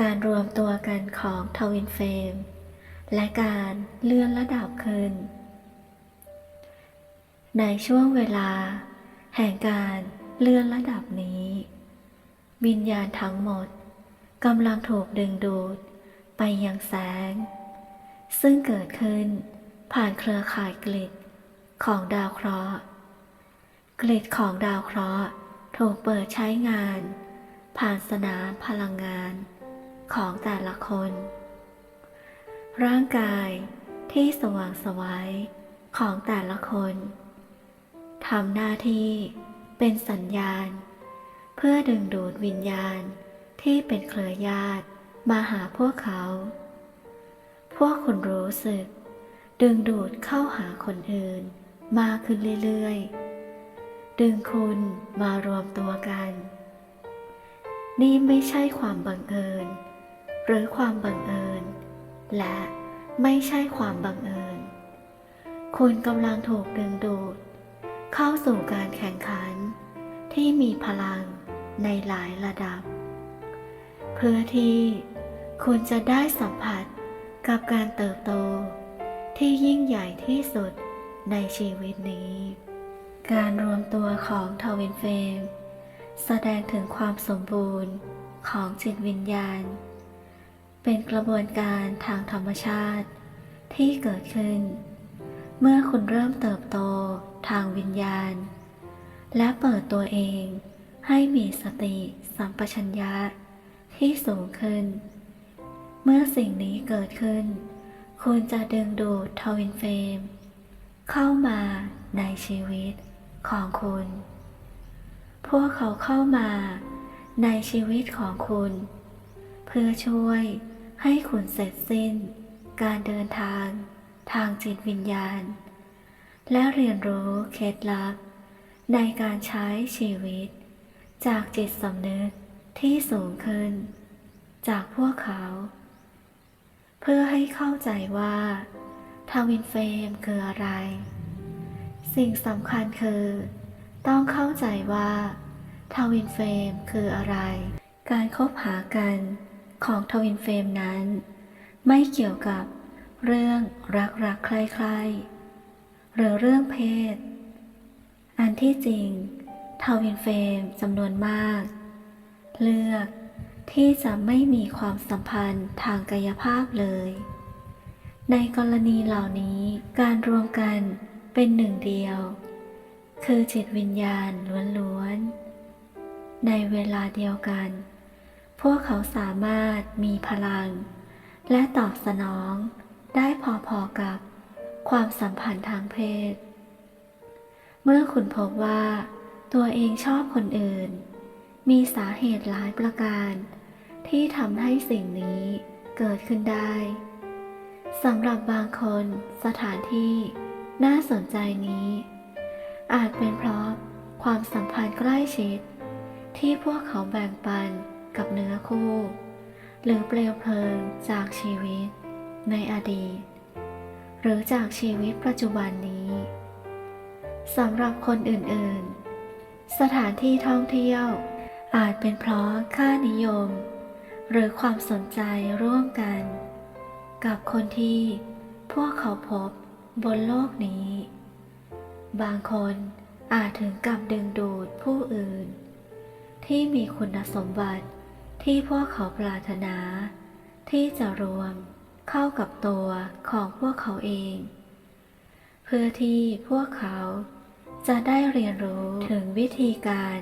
การรวมตัวกันของทวินเฟรมและการเลื่อนระดับขึ้น ในช่วงเวลา แห่งการเลื่อนระดับนี้ วิญญาณทั้งหมดกำลังถูกดึงดูดไปยังแสง ซึ่งเกิดขึ้นผ่านเครือข่ายกลิดของดาวเคราะห์ กลิดของดาวเคราะห์ถูกเปิดใช้งาน ผ่านสนามพลังงาน ของแต่ละคน ร่างกายที่สว่างไสวัยของแต่ละคนทำหน้าที่เป็นสัญญาณ เพื่อดึงดูดวิญญาณที่เป็นเครือญาติมาหาพวกเขา พวกคุณรู้สึก ดึงดูดเข้าหาคนอื่นมากขึ้นเรื่อยๆ ดึงคุณมารวมตัวกัน นี่ไม่ใช่ความบังเอิญ หรือความบังเอิญ และไม่ใช่ความบังเอิญ คุณกำลังถูกดึงดูด เข้าสู่การแข่งขัน ที่มีพลังในหลายระดับ เพื่อที่คุณจะได้สัมผัสกับการเติบโต ที่ยิ่งใหญ่ที่สุดในชีวิตนี้ การรวมตัวของทวินเฟรมแสดงถึงความสมบูรณ์ของจิตวิญญาณ เป็นกระบวนการทางธรรมชาติ ที่เกิดขึ้น เมื่อคุณเริ่มเติบโตทางวิญญาณ และเปิดตัวเองให้มีสติสัมปชัญญะที่สูงขึ้น เมื่อสิ่งนี้เกิดขึ้น คุณจะดึงดูดทวินเฟม เข้ามาในชีวิตของคุณ พวกเขาเข้ามาในชีวิตของคุณ เพื่อช่วย ให้คุณเสร็จสิ้น การเดินทาง ทางจิตวิญญาณ และเรียนรู้เคล็ดลับ ในการใช้ชีวิต จากจิตสำนึกที่สูงขึ้น จากพวกเขา เพื่อให้เข้าใจว่าทวินเฟรมคืออะไร สิ่งสำคัญคือ ต้องเข้าใจว่าทวินเฟรมคืออะไร การคบหากัน ของทวินเฟรมนั้น ไม่เกี่ยวกับเรื่องรักรักใครใครหรือเรื่องเพศ อันที่จริงทวินเฟรมจำนวนมาก เลือกที่จะไม่มีความสัมพันธ์ทางกายภาพเลย ในกรณีเหล่านี้การรวมกันเป็นหนึ่งเดียว คือจิตวิญญาณล้วนๆ ในเวลาเดียวกัน พวกเขาสามารถมีพลัง และตอบสนองได้พอๆกับความสัมพันธ์ทางเพศ เมื่อคุณพบว่าตัวเองชอบคนอื่น มีสาเหตุหลายประการ ที่ทำให้สิ่งนี้เกิดขึ้นได้สำหรับบางคนสถานที่น่าสนใจนี้ อาจเป็นเพราะความสัมพันธ์ใกล้ชิด ที่พวกเขาแบ่งปัน กับเนื้อคู่ หรือเปลวเพลิงจากชีวิต ในอดีต หรือจากชีวิตปัจจุบันนี้สำหรับคนอื่นๆ สถานที่ท่องเที่ยว อาจเป็นเพราะค่านิยม หรือความสนใจร่วมกัน กับคนที่พวกเขาพบบนโลกนี้ บางคนอาจถึงกับดึงดูดผู้อื่น ที่มีคุณสมบัติ ที่พวกเขาปรารถนา ที่จะรวมเข้ากับตัวของพวกเขาเอง เพื่อที่พวกเขาจะได้เรียนรู้ถึงวิธีการ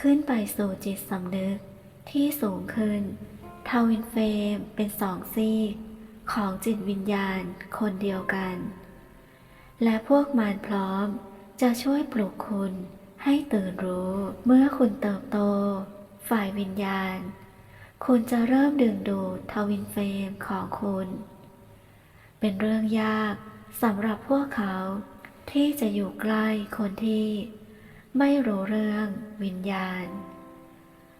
ขึ้นไปสู่จิตสำนึกที่สูงขึ้นทวินเฟรมเป็นสองซีกของจิตวิญญาณคนเดียวกัน และพวกมารพร้อมจะช่วยปลุกคุณให้ตื่นรู้เมื่อคุณเติบโต ฝ่ายวิญญาณ คุณจะเริ่มดึงดูดทวินเฟรมของคุณ เป็นเรื่องยากสำหรับพวกเขาที่จะอยู่ใกล้คนที่ไม่รู้เรื่องวิญญาณ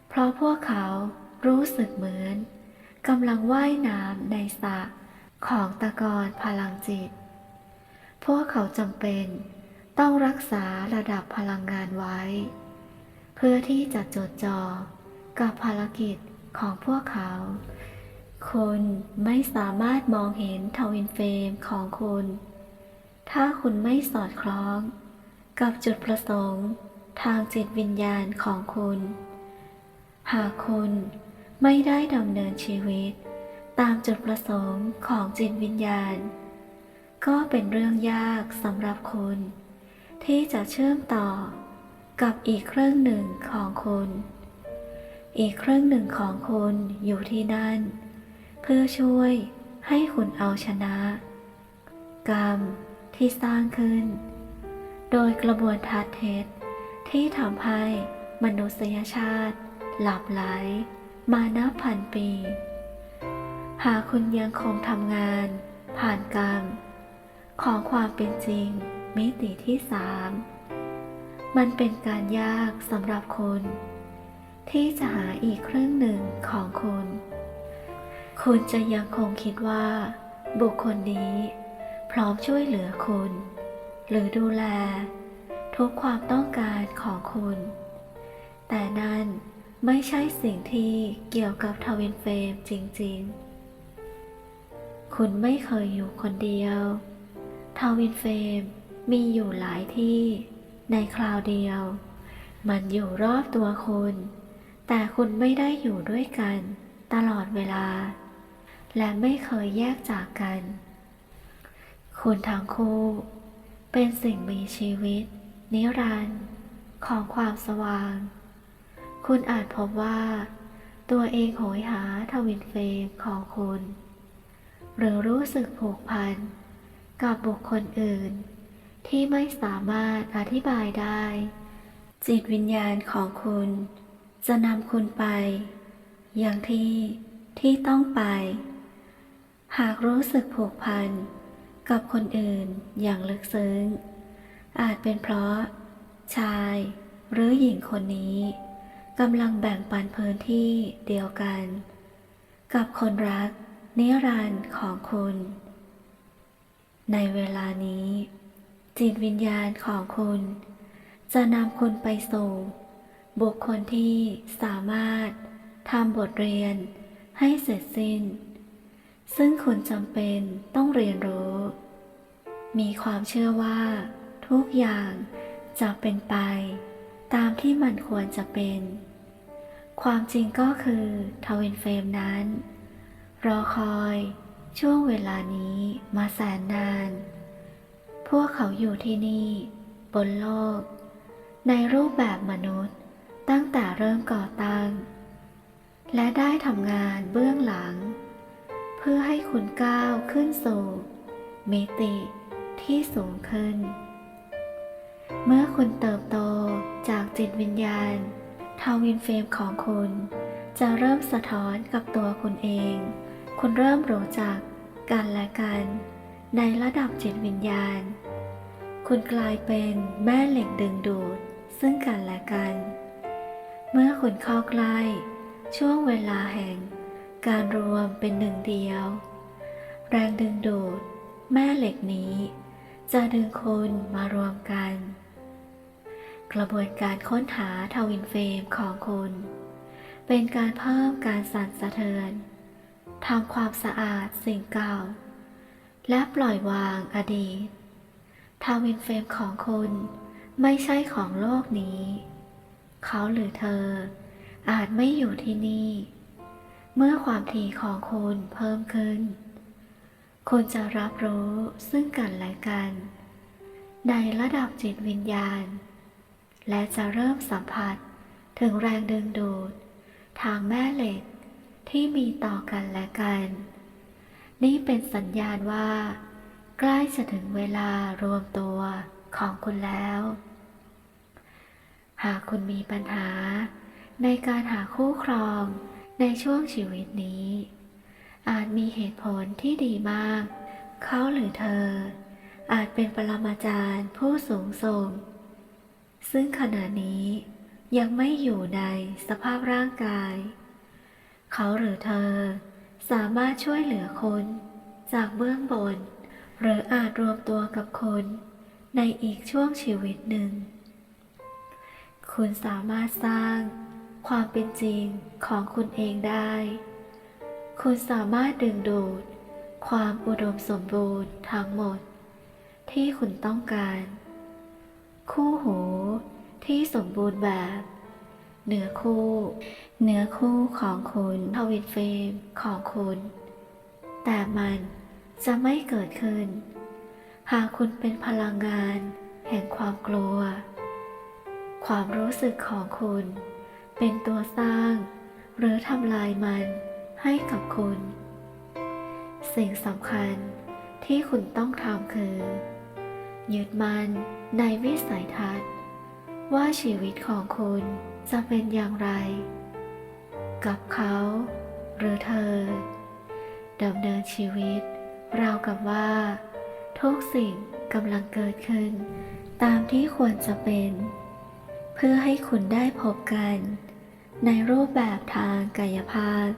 เพราะพวกเขารู้สึกเหมือนกำลังว่ายน้ำในสระของตะกอนพลังจิต พวกเขาจำเป็นต้องรักษาระดับพลังงานไว้ เพื่อที่จะจดจ่อกับภารกิจ ของพวกเขาคุณไม่สามารถมองเห็นทวินเฟรมของคุณ ถ้าคุณไม่สอดคล้อง กับจุดประสงค์ทางจิตวิญญาณของคุณ หากคุณไม่ได้ดำเนินชีวิต ตามจุดประสงค์ของจิตวิญญาณ ก็เป็นเรื่องยากสำหรับคุณ ที่จะเชื่อมต่อกับอีกเครื่องหนึ่งของคุณ อีกครื่งหนึ่งของคุณอยู่ที่นั่น เพื่อช่วยให้คุณเอาชนะ กรรมที่สร้างขึ้น โดยกระบวนทัศน์เท็จที่ทำให้มนุษยชาติ หลับไหลมานับพันปี หากคุณยังคงทำงานผ่านกรรม ของความเป็นจริงมิติที่สามมันเป็นการยากสำหรับคุณ ที่จะหาอีกครึ่งหนึ่งของคุณ คุณจะยังคงคิดว่า บุคคลนี้ พร้อมช่วยเหลือคุณ หรือดูแล ทุกความต้องการของคุณ แต่นั่นไม่ใช่สิ่งที่เกี่ยวกับทวินเฟรมจริง ๆ คุณไม่เคยอยู่คนเดียว ทวินเฟรมมีอยู่หลายที่ในคราวเดียว มันอยู่รอบตัวคุณ แต่คุณไม่ได้อยู่ด้วยกัน ตลอดเวลา และไม่เคยแยกจากกัน คุณทั้งคู่ เป็นสิ่งมีชีวิต นิรันดร์ของความสว่าง คุณอาจพบว่า ตัวเองโหยหาทวินเฟรมของคุณ หรือรู้สึกผูกพัน กับบุคคลอื่น ที่ไม่สามารถอธิบายได้ จิตวิญญาณของคุณ จะนำคุณไป อย่างที่ที่ต้องไป หากรู้สึกผูกพัน กับคนอื่นอย่างลึกซึ้ง อาจเป็นเพราะ ชายหรือหญิงคนนี้กำลังแบ่งปันพื้นที่เดียวกัน กับคนรักนิรันดร์ของคุณ ในเวลานี้ จิตวิญญาณของคุณ จะนำคุณไปสู่ บุคคลที่สามารถทำบทเรียนให้เสร็จสิ้น ซึ่งคุณจำเป็นต้องเรียนรู้ มีความเชื่อว่า ทุกอย่างจะเป็นไป ตามที่มันควรจะเป็น ความจริงก็คือทวินเฟรมนั้น รอคอยช่วงเวลานี้มาแสนนาน พวกเขาอยู่ที่นี่ บนโลก ในรูปแบบมนุษย์ ตั้งแต่เริ่มก่อตั้ง และได้ทำงานเบื้องหลัง เพื่อให้คุณก้าวขึ้นสู่มิติที่สูงขึ้น เมื่อคุณเติบโตจากจิตวิญญาณทวินเฟรมของคุณ จะเริ่มสะท้อนกับตัวคุณเอง คุณเริ่มรู้จักกันและกัน ในระดับจิตวิญญาณ คุณกลายเป็นแม่เหล็กดึงดูดซึ่งกันและกัน คุณเข้าใกล้ ช่วงเวลาแห่ง การรวมเป็นหนึ่งเดียว แรงดึงดูด แม่เหล็กนี้ จะดึงคุณมารวมกัน กระบวนการค้นหาทวินเฟรมของคุณ เป็นการเพิ่มการสั่นสะเทือนทำความสะอาดสิ่งเก่า และปล่อยวางอดีตทวินเฟรมของคุณไม่ใช่ของโลกนี้ เขาหรือเธอ อาจไม่อยู่ที่นี่ เมื่อความถี่ของคุณเพิ่มขึ้น คุณจะรับรู้ซึ่งกันและกัน ในระดับจิตวิญญาณ และจะเริ่มสัมผัสถึงแรงดึงดูด ทางแม่เหล็กที่มีต่อกันและกัน นี่เป็นสัญญาณว่า ใกล้จะถึงเวลารวมตัวของคุณแล้ว หากคุณมีปัญหา ในการหาคู่ครองในช่วงชีวิตนี้ อาจมีเหตุผลที่ดีมาก เขาหรือเธอ อาจเป็นปรมาจารย์ผู้สูงส่ง ซึ่งขณะนี้ยังไม่อยู่ในสภาพร่างกาย เขาหรือเธอสามารถช่วยเหลือคนจากเบื้องบน หรืออาจรวมตัวกับคนในอีกช่วงชีวิตหนึ่ง คุณสามารถสร้างความเป็นจริงของคุณเองได้ คุณสามารถดึงดูด ความอุดมสมบูรณ์ทั้งหมด ที่คุณต้องการ คู่หูที่สมบูรณ์แบบเนื้อคู่เนื้อคู่ของคุณทวินเฟรมของคุณ แต่มันจะไม่เกิดขึ้น หากคุณเป็นพลังงานแห่งความกลัว ความรู้สึกของคุณ เป็นตัวสร้าง หรือทำลายมันให้กับคุณ สิ่งสำคัญที่คุณต้องทำคือ ยึดมันในวิสัยทัศน์ ว่าชีวิตของคุณจะเป็นอย่างไร กับเขาหรือเธอดำเนินชีวิต ราวกับว่า ทุกสิ่งกำลังเกิดขึ้น ตามที่ควรจะเป็น เพื่อให้คุณได้พบกัน ในรูปแบบทางกายภาพ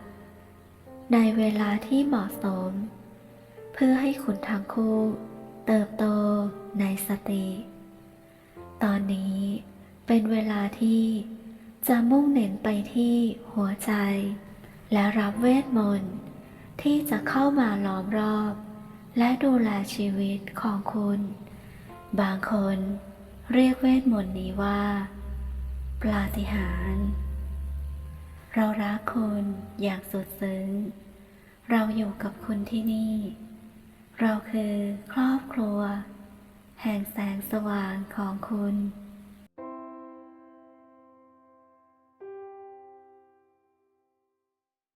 ในเวลาที่เหมาะสม เพื่อให้คุณทั้งคู่ เติบโตในสติ ตอนนี้เป็นเวลาที่จะมุ่งเน้นไปที่หัวใจ และรับเวทมนต์ที่จะเข้ามาล้อมรอบ และดูแลชีวิตของคุณ บางคนเรียกเวทมนต์นี้ว่า ปาฏิหาริย์เรารักคุณอยากสุดซึ้ง เราอยู่กับคุณที่นี่ เราคือครอบครัว แห่งแสงสว่างของคุณ